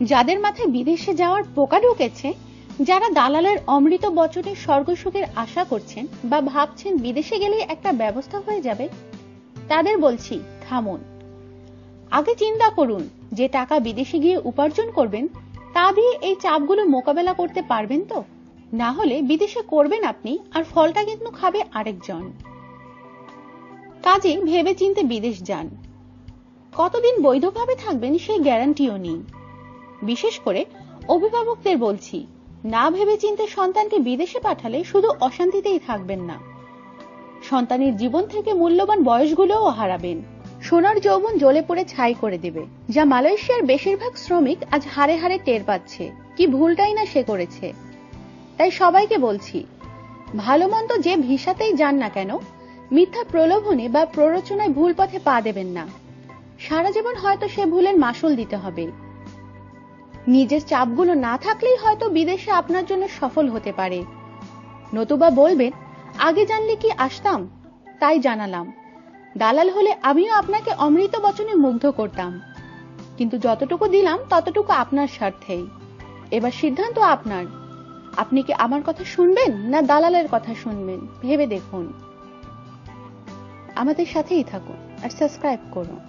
যাদের মাথায় বিদেশে যাওয়ার পোকা ঢুকেছে, যারা দালালের অমৃত বচনে স্বর্গসুখের আশা করছেন বা ভাবছেন বিদেশে গেলে একটা ব্যবস্থা হয়ে যাবে, তাদের বলছি, থামুন। আগে চিন্তা করুন, যে টাকা বিদেশে গিয়ে উপার্জন করবেন, তা দিয়ে এই চাপগুলো মোকাবেলা করতে পারবেন তো? না হলে বিদেশে করবেন আপনি, আর ফলটা কিন্তু খাবে আরেকজন। কাজে ভেবে চিনতে বিদেশ যান। কতদিন বৈধভাবে থাকবেন সেই গ্যারান্টিও নেই। বিশেষ করে অভিভাবকদের বলছি, না ভেবে চিনতে সন্তানকে বিদেশে পাঠালে শুধু অশান্তিতেই থাকবেন না। সন্তানের জীবন থেকে মূল্যবান বয়সগুলোও হারাবেন। সোনার যৌবন জ্বলে পড়ে ছাই করে দেবে, যা মালয়েশিয়ার বেশিরভাগ শ্রমিক আজ হারে হারে টের পাচ্ছে। কি ভুলটাই না সে করেছে। তাই সবাইকে বলছি, ভালো মন্দ যে ভিসাতেই যান না কেন, মিথ্যা প্রলোভনে বা প্ররোচনায় ভুল পথে পা দেবেন না। সারা জীবন হয়তো সে ভুলের মাসুল দিতে হবে। নিজের চাপগুলো না থাকলেই হয়তো বিদেশে আপনার জন্য সফল হতে পারে। নতুবা বলবেন, আগে জানলে কি আসতাম? তাই জানালাম। দালাল হলে আমিও আপনাকে অমৃত বচনে মুগ্ধ করতাম। কিন্তু যতটুকু দিলাম, ততটুকু আপনার স্বার্থেই। এবার সিদ্ধান্ত আপনার। আপনি কি আমার কথা শুনবেন না দালালের কথা শুনবেন? ভেবে দেখুন। আমাদের সাথেই থাকুন আর সাবস্ক্রাইব করুন।